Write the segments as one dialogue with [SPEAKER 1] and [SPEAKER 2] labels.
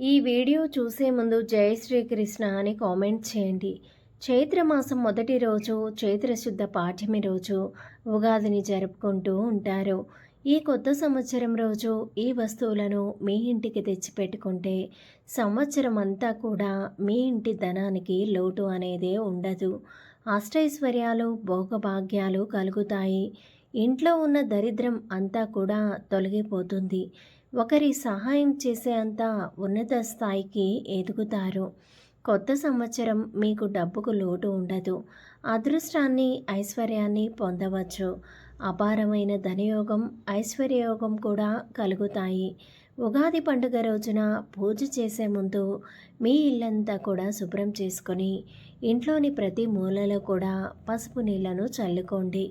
[SPEAKER 1] ఈ వీడియో చూసే ముందు జై శ్రీకృష్ణ అని కామెంట్ చేయండి. చైత్రమాసం మొదటి రోజు చైత్రశుద్ధ పాఠ్యమి రోజు ఉగాదిని జరుపుకుంటూ ఉంటారు. ఈ కొత్త సంవత్సరం రోజు ఈ వస్తువులను మీ ఇంటికి తెచ్చిపెట్టుకుంటే సంవత్సరం అంతా కూడా మీ ఇంటి ధనానికి లోటు అనేదే ఉండదు. అష్టైశ్వర్యాలు భోగభాగ్యాలు కలుగుతాయి. ఇంట్లో ఉన్న దరిద్రం అంతా కూడా తొలగిపోతుంది. ఒకరి సహాయం చేసే అంత ఉన్నత స్థాయికి ఎదుగుతారు. కొత్త సంవత్సరం మీకు డబ్బుకు లోటు ఉండదు. అదృష్టాన్ని ఐశ్వర్యాన్ని పొందవచ్చు. అపారమైన ధనయోగం ఐశ్వర్యయోగం కూడా కలుగుతాయి. ఉగాది పండుగ రోజున పూజ చేసే ముందు మీ ఇల్లంతా కూడా శుభ్రం చేసుకొని ఇంట్లోని ప్రతి మూలలో కూడా పసుపు నీళ్ళను చల్లుకోండి.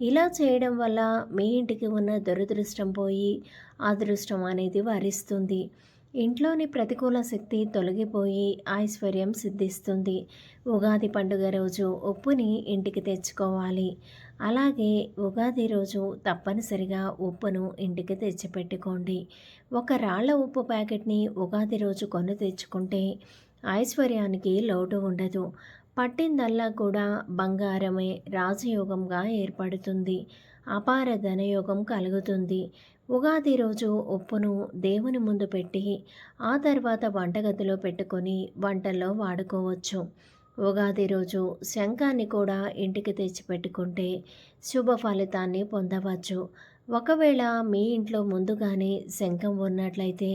[SPEAKER 1] ఇలా చేయడం వల్ల మీ ఇంటికి ఉన్న దురదృష్టం పోయి అదృష్టం అనేది వరిస్తుంది. ఇంట్లోని ప్రతికూల శక్తి తొలగిపోయి ఐశ్వర్యం సిద్ధిస్తుంది. ఉగాది పండుగ రోజు ఉప్పుని ఇంటికి తెచ్చుకోవాలి. అలాగే ఉగాది రోజు తప్పనిసరిగా ఉప్పును ఇంటికి తెచ్చిపెట్టుకోండి. ఒక రాళ్ళ ఉప్పు ప్యాకెట్ని ఉగాది రోజు కొని తెచ్చుకుంటే ఐశ్వర్యానికి లోటు ఉండదు. పట్టిందల్లా కూడా బంగారమే రాజయోగంగా ఏర్పడుతుంది. అపార ధనయోగం కలుగుతుంది. ఉగాది రోజు ఉప్పును దేవుని ముందు పెట్టి ఆ తర్వాత వంటగదిలో పెట్టుకొని వంటల్లో వాడుకోవచ్చు. ఉగాది రోజు శంఖాన్ని కూడా ఇంటికి తెచ్చిపెట్టుకుంటే శుభ ఫలితాన్ని పొందవచ్చు. ఒకవేళ మీ ఇంట్లో ముందుగానే శంఖం ఉన్నట్లయితే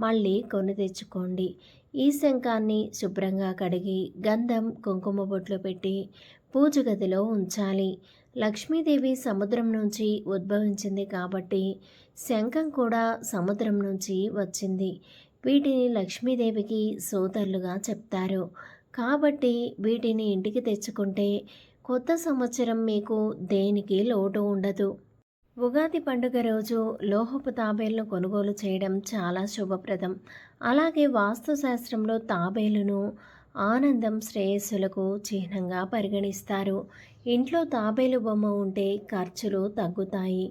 [SPEAKER 1] మళ్ళీ కొని తెచ్చుకోండి. ఈ శంఖాన్ని శుభ్రంగా కడిగి గంధం కుంకుమ బొట్లు పెట్టి పూజ గదిలో ఉంచాలి. లక్ష్మీదేవి సముద్రం నుంచి ఉద్భవించింది కాబట్టి శంఖం కూడా సముద్రం నుంచి వచ్చింది. వీటిని లక్ష్మీదేవికి సోదరులుగా చెప్తారు. కాబట్టి వీటిని ఇంటికి తెచ్చుకుంటే కొత్త సంవత్సరం మీకు దేనికి లోటు ఉండదు. ఉగాది పండుగ రోజు లోహపు తాబేలను కొనుగోలు చేయడం చాలా శుభప్రదం. అలాగే వాస్తుశాస్త్రంలో తాబేలును ఆనందం శ్రేయస్సులకు చిహ్నంగా పరిగణిస్తారు. ఇంట్లో తాబేలు బొమ్మ ఉంటే ఖర్చులు తగ్గుతాయి.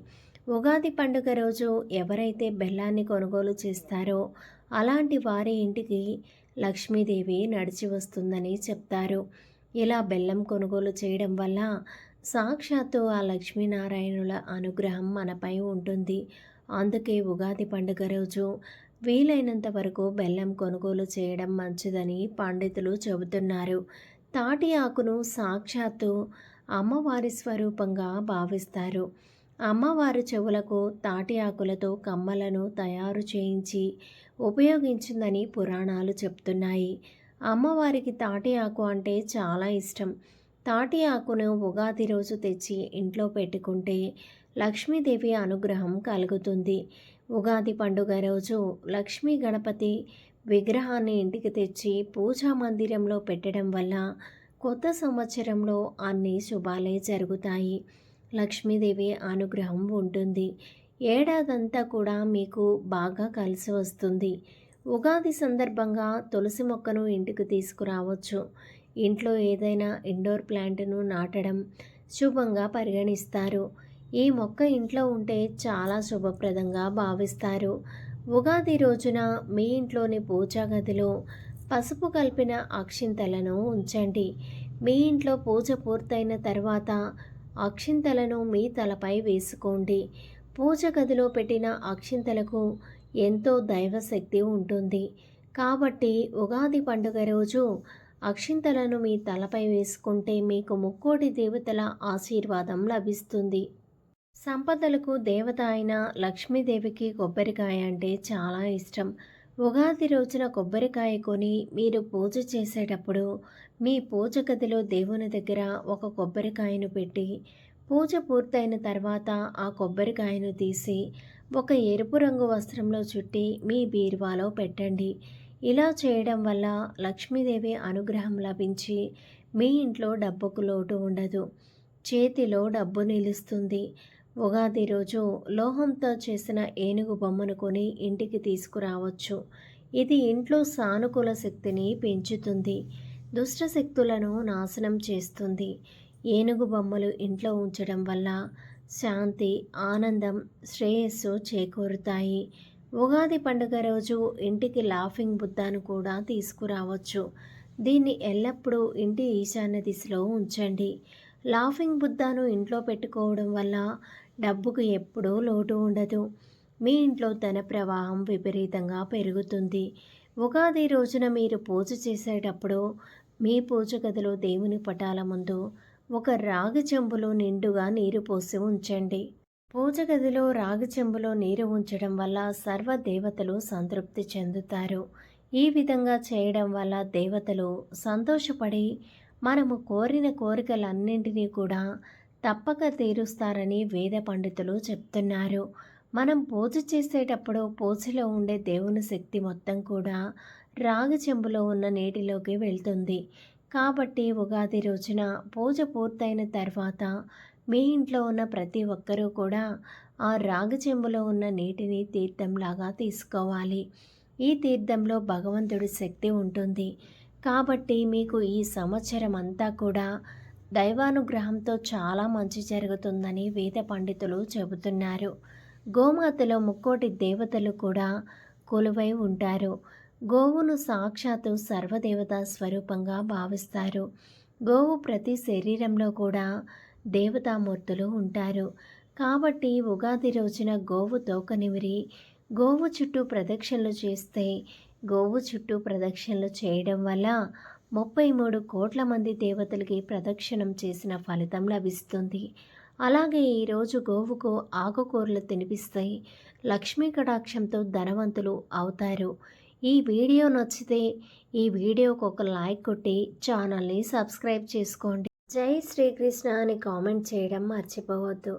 [SPEAKER 1] ఉగాది పండుగ రోజు ఎవరైతే బెల్లాన్ని కొనుగోలు చేస్తారో అలాంటి వారి ఇంటికి లక్ష్మీదేవి నడిచి వస్తుందని చెప్తారు. ఇలా బెల్లం కొనుగోలు చేయడం వల్ల సాక్షాత్తు ఆ లక్ష్మీనారాయణుల అనుగ్రహం మనపై ఉంటుంది. అందుకే ఉగాది పండుగ రోజు వీలైనంత వరకు బెల్లం కొనుగోలు చేయడం మంచిదని పండితులు చెబుతున్నారు. తాటి ఆకును సాక్షాత్తు అమ్మవారి స్వరూపంగా భావిస్తారు. అమ్మవారి చెవులకు తాటి ఆకులతో కమ్మలను తయారు చేయించి ఉపయోగించిందని పురాణాలు చెప్తున్నాయి. అమ్మవారికి తాటి ఆకు అంటే చాలా ఇష్టం. తాటి ఆకును ఉగాది రోజు తెచ్చి ఇంట్లో పెట్టుకుంటే లక్ష్మీదేవి అనుగ్రహం కలుగుతుంది. ఉగాది పండుగ రోజు లక్ష్మీ గణపతి విగ్రహాన్ని ఇంటికి తెచ్చి పూజా మందిరంలో పెట్టడం వల్ల కొత్త సంవత్సరంలో అన్ని శుభాలే జరుగుతాయి. లక్ష్మీదేవి అనుగ్రహం ఉంటుంది. ఏడాదంతా కూడా మీకు బాగా కలిసి వస్తుంది. ఉగాది సందర్భంగా తులసి మొక్కను ఇంటికి తీసుకురావచ్చు. ఇంట్లో ఏదైనా ఇండోర్ ప్లాంట్ను నాటడం శుభంగా పరిగణిస్తారు. ఈ మొక్క ఇంట్లో ఉంటే చాలా శుభప్రదంగా భావిస్తారు. ఉగాది రోజున మీ ఇంట్లోని పూజా గదిలో పసుపు కలిపిన అక్షింతలను ఉంచండి. మీ ఇంట్లో పూజ పూర్తయిన తర్వాత అక్షింతలను మీ తలపై వేసుకోండి. పూజ గదిలో పెట్టిన అక్షింతలకు ఎంతో దైవశక్తి ఉంటుంది. కాబట్టి ఉగాది పండుగ రోజు అక్షింతలను మీ తలపై వేసుకుంటే మీకు ముక్కోటి దేవతల ఆశీర్వాదం లభిస్తుంది. సంపదలకు దేవత అయిన లక్ష్మీదేవికి కొబ్బరికాయ అంటే చాలా ఇష్టం. ఉగాది రోజున కొబ్బరికాయ కొని మీరు పూజ చేసేటప్పుడు మీ పూజ గదిలో దేవుని దగ్గర ఒక కొబ్బరికాయను పెట్టి పూజ పూర్తయిన తర్వాత ఆ కొబ్బరికాయను తీసి ఒక ఎరుపు రంగు వస్త్రంలో చుట్టి మీ బీరువాలో పెట్టండి. ఇలా చేయడం వల్ల లక్ష్మీదేవి అనుగ్రహం లభించి మీ ఇంట్లో డబ్బుకు లోటు ఉండదు. చేతిలో డబ్బు నిలుస్తుంది. ఉగాది రోజు లోహంతో చేసిన ఏనుగు బొమ్మను కొని ఇంటికి తీసుకురావచ్చు. ఇది ఇంట్లో సానుకూల శక్తిని పెంచుతుంది. దుష్ట శక్తులను నాశనం చేస్తుంది. ఏనుగు బొమ్మలు ఇంట్లో ఉంచడం వల్ల శాంతి ఆనందం శ్రేయస్సు చేకూరుతాయి. ఉగాది పండుగ రోజు ఇంటికి లాఫింగ్ బుద్ధాను కూడా తీసుకురావచ్చు. దీన్ని ఎల్లప్పుడూ ఇంటి ఈశాన్య దిశలో ఉంచండి. లాఫింగ్ బుద్ధాను ఇంట్లో పెట్టుకోవడం వల్ల డబ్బుకు ఎప్పుడూ లోటు ఉండదు. మీ ఇంట్లో ధన ప్రవాహం విపరీతంగా పెరుగుతుంది. ఉగాది రోజున మీరు పూజ చేసేటప్పుడు మీ పూజ గదిలో దేవుని పటాల ముందు ఒక రాగి చెంబులో నిండుగా నీరు పోసి ఉంచండి. పూజ గదిలో రాగి చెంబులో నీరు ఉంచడం వల్ల సర్వ దేవతలు సంతృప్తి చెందుతారు. ఈ విధంగా చేయడం వల్ల దేవతలు సంతోషపడి మనము కోరిన కోరికలన్నింటినీ కూడా తప్పక తీరుస్తారని వేద పండితులు చెప్తున్నారు. మనం పూజ చేసేటప్పుడు పూజలో ఉండే దేవుని శక్తి మొత్తం కూడా రాగి చెంబులో ఉన్న నీటిలోకి వెళ్తుంది. కాబట్టి ఉగాది రోజున పూజ పూర్తయిన తర్వాత మీ ఇంట్లో ఉన్న ప్రతి ఒక్కరూ కూడా ఆ రాగి చెంబులో ఉన్న నీటిని తీర్థంలాగా తీసుకోవాలి. ఈ తీర్థంలో భగవంతుడి శక్తి ఉంటుంది. కాబట్టి మీకు ఈ సంవత్సరం అంతా కూడా దైవానుగ్రహంతో చాలా మంచి జరుగుతుందని వేద పండితులు చెబుతున్నారు. గోమాతలో ముక్కోటి దేవతలు కూడా కొలువై ఉంటారు. గోవును సాక్షాత్తు సర్వదేవత స్వరూపంగా భావిస్తారు. గోవు ప్రతి శరీరంలో కూడా దేవతామూర్తులు ఉంటారు. కాబట్టి ఉగాది రోజున గోవు తోక నిమిరి గోవు చుట్టూ ప్రదక్షిణలు చేస్తే గోవు చుట్టూ ప్రదక్షిణలు చేయడం వల్ల ముప్పై మూడు కోట్ల మంది దేవతలకి ప్రదక్షిణం చేసిన ఫలితం లభిస్తుంది. అలాగే ఈరోజు గోవుకు ఆకుకూరలు తినిపిస్తాయి. లక్ష్మీ కటాక్షంతో ధనవంతులు అవుతారు. ఈ వీడియో నచ్చితే ఈ వీడియోకు ఒక లైక్ కొట్టి ఛానల్ని సబ్స్క్రైబ్ చేసుకోండి. జై శ్రీకృష్ణ అని కామెంట్ చేయడం మర్చిపోవద్దు.